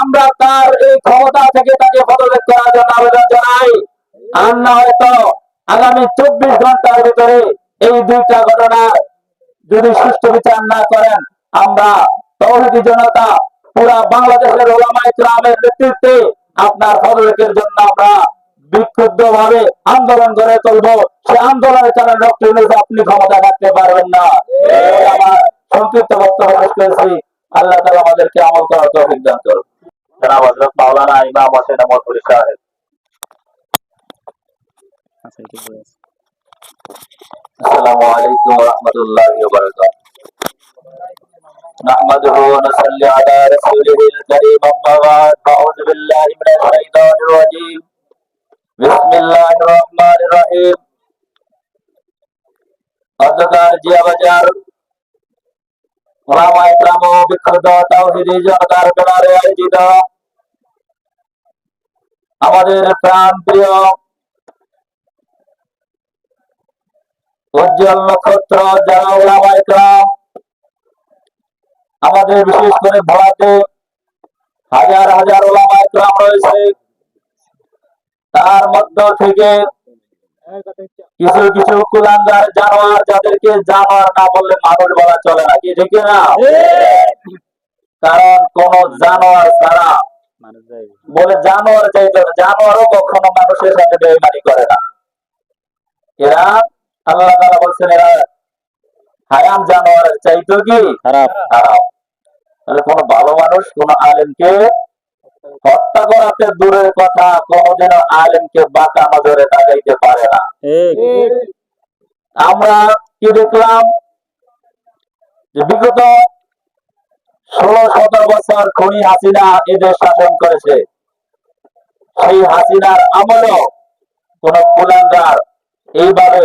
আমরা তার এই ক্ষমতা থেকে তাকে পদত্যাগ করার জন্য আবেদন জানাই। আর না হয়তো আগামী চব্বিশ ঘণ্টার ভিতরে এই দুইটা ঘটনা যদি বিচার না করেন, আমরা জনতা, পুরা বাংলাদেশের ওলামাই গ্রামের নেতৃত্বে আপনার পদত্যাগের জন্য আমরা বিক্ষুব্ধ ভাবে আন্দোলন করে তুলব সে আন্দোলনের কারণে ডক্টর ইউনূস আপনি ক্ষমতা রাখতে পারবেন না এই আমার সংক্ষিপ্ত বক্তব্য শেষ করেছি আল্লাহ তালা আমাদেরকে আমল করার তৌফিক দান করুন জনাব হযরত মাওলানা ইমাম হোসেন আহমদ পুরি সাহেব আসসালামু আলাইকুম ওয়া রাহমাতুল্লাহি ওয়া বারাকাতুহু نحمده ونصلي على رسوله الكريم أما بعد أعوذ بالله من الشيطان الرجيم বিসমিল্লাহির রহমানির রহিম। অধ্যকার জিয়াবাজার ওলামা ইকরাম ও বিখ্যাত তাওহীদি জনতার ব্যানারে আয়োজিত। আমাদের প্রাণ প্রিয় উজ্জ্বল নক্ষত্র যারা ওলামা ইকরাম আমাদের বিশেষ করে ভোলাতে হাজার হাজার ওলামা ইকরাম রয়েছে। তার মধ্য থেকে কিছু কিছু কুলাঙ্গার জানোয়ার যাদেরকে জানোয়ার না বললে মানুষ বলা চলে না কি ঠিক না কারণ কোন জানোয়ার ছাড়া বলে জানোয়ার চাইতে জানোয়ারও কখনো মানুষের সাথে বেইমানি করে না। এরা আল্লাহ তারা বলছেন এরা হায়াম জানোয়ারের চাইতো কি? খারাপ। খারাপ। তাহলে কোন ভালো মানুষ কোন আলেমকে হত্যা করাতে দূরের কথা কোনদিন আলেমকে বাঁকা নজরে তাকাইতে পারে না। আমরা কি দেখলাম? যে বিগত ষোলো সতেরো বছর খনি হাসিনা এদের শাসন করেছে। সেই হাসিনার আমলও কোন কুলাঙ্গার এইভাবে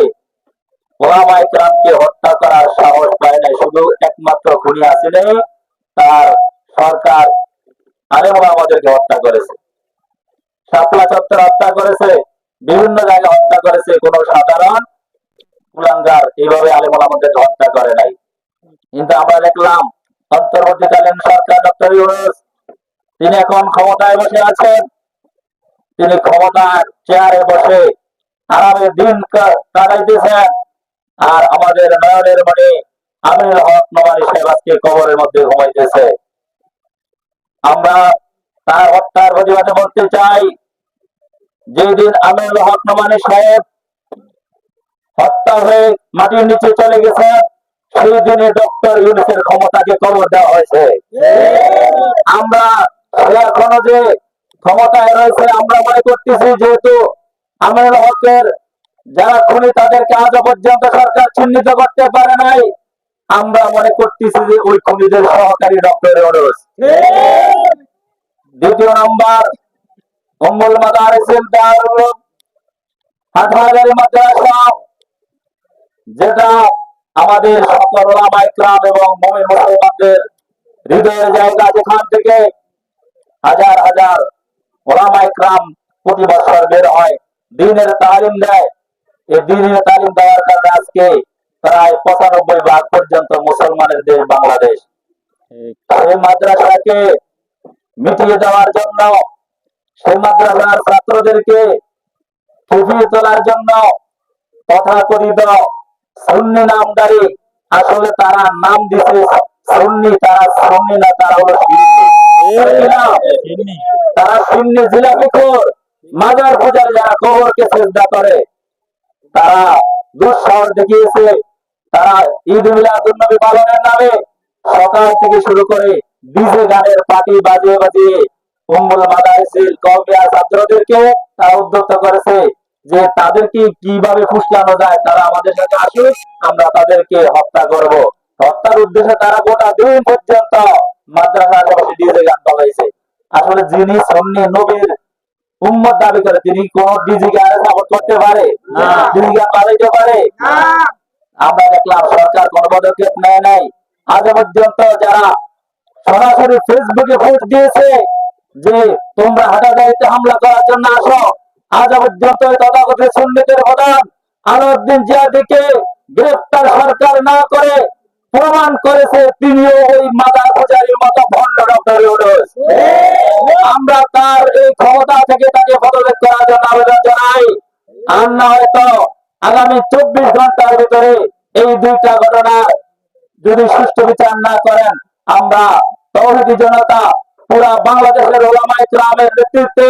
ওলামা ইকরামকে হত্যা করার সাহস পায় নাই। শুধু একমাত্র খুনি হাসিনাই তার সরকার আলেম আমাদেরকে হত্যা করেছে। শাপলা চত্বর হত্যা করেছে, বিভিন্ন জায়গায় হত্যা করেছে, কোন সাধারণ কুলাঙ্গার এইভাবে আমাদেরকে হত্যা করে নাই। কিন্তু আমরা দেখলাম, অন্তর্বর্তীকালীন সরকার ডক্টর ইউনুস, তিনি এখন ক্ষমতায় বসে আছেন। তিনি ক্ষমতার চেয়ারে বসে আরামে দিন কাটাইতেছেন আর আমাদের নয়নের মনে আমির হক নবানি সাহেব আজকে কবরের মধ্যে ঘুমাইতেছে। আমরা তার হত্যার প্রতিবাদে বলতে চাই, যেদিন আমিরুল হক নবানি সাহেব হত্যা হয়ে মাটির নিচে চলে গেছে, সেই দিনে ডক্টর ইউনুসের ক্ষমতাকে কবর দেওয়া হয়েছে। আমরা এখনও যে ক্ষমতায় রয়েছে, আমরা মনে করতেছি যেহেতু আমিরুল হকের যারা খুনি, তাদেরকে আজও পর্যন্ত সরকার চিহ্নিত করতে পারে নাই। আমরা মনে করতেছি যে ওই খুনিদের সহকারী ডক্টর দ্বিতীয় নাম্বার দারুল হাটহাজারি মাদ্রাসা, যেটা আমাদের সকল ওলামা এবং মুমিন মুসলমানদের হৃদয়ের জায়গা, যেখান থেকে হাজার হাজার ওলামা ইকরাম প্রতি বছর বের হয়। দিনের তালিম দেয়। এই দিনের তালিম দেওয়ার কারণে আজকে প্রায় পঁচানব্বই ভাগ পর্যন্ত মুসলমানের দেশ বাংলাদেশ। সেই মাদ্রাসাকে মিটিয়ে দেওয়ার জন্য সেই মাদ্রাসার ছাত্রদেরকে ফুফিয়ে তোলার জন্য তথাকথিত সুন্নি নামদারি। আসলে তারা নাম দিছে সুন্নি তারা সুন্নি না তারা হলো সিন্নি। তারা সুন্নি। জিলাপি খোর মাজার পূজার যারা কবরকে চেষ্টা করে। তারা দুঃসাহস দেখিয়েছে তারা ঈদ মিলাদুল নবী পালনের নামে সকাল থেকে শুরু করে ডিজে গানের পার্টি বাজিয়ে বাজিয়ে উম্মুল মাদারিসিল কওমিয়া ছাত্রদেরকে তারা উদ্যত করেছে যে তাদেরকে কীভাবে ফুসলানো যায় তারা আমাদের সাথে আসুক আমরা তাদেরকে হত্যা করব। হত্যার উদ্দেশ্যে তারা গোটা দিন পর্যন্ত মাদ্রাসা আশেপাশে ডিজে গান বাজাইছে। আসলে যিনি সন্নি নবীর উম্মত দাবি করে তিনি কোন ডিজি গানে সাপোর্ট করতে পারে? না। ডিজি গান বাজাইতে পারে? আমরা দেখলাম সরকার কোন পদক্ষেপ নেয় নাই। আজ পর্যন্ত যারা সরাসরি ফেসবুকে পোস্ট দিয়েছে যে তোমরা হাটাজারিতে হামলা করার জন্য আসো, আজ পর্যন্ত তথাকথিত সুন্নিতের প্রধান আলাউদ্দিন জিয়াদিকে গ্রেফতার সরকার না করে প্রমাণ করেছে তিনিও ওই মাদার পূজারীর মতো ভণ্ড ডক্টর আমরা তার এই ক্ষমতা থেকে তাকে পদত্যাগ করার জন্য আবেদন জানাই। আর না হয়তো আগামী চব্বিশ ঘণ্টার ভিতরে এই দুইটা ঘটনা যদি সুষ্ঠু বিচার না করেন, আমরা তৌহিদি জনতা, পুরা বাংলাদেশের ওলামা ইসলামের নেতৃত্বে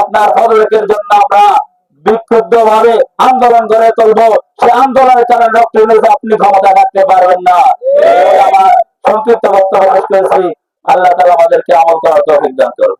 আপনার পদত্যাগের জন্য আমরা বিক্ষুব্ধ ভাবে আন্দোলন করে তুলবো। সে আন্দোলনের কারণে ডক্টর আপনি ক্ষমতা রাখতে পারবেন না। আমার সংক্ষিপ্ত বক্তব্য আল্লাহ তালা আমাদেরকে আমল করার তৌফিক দান করুন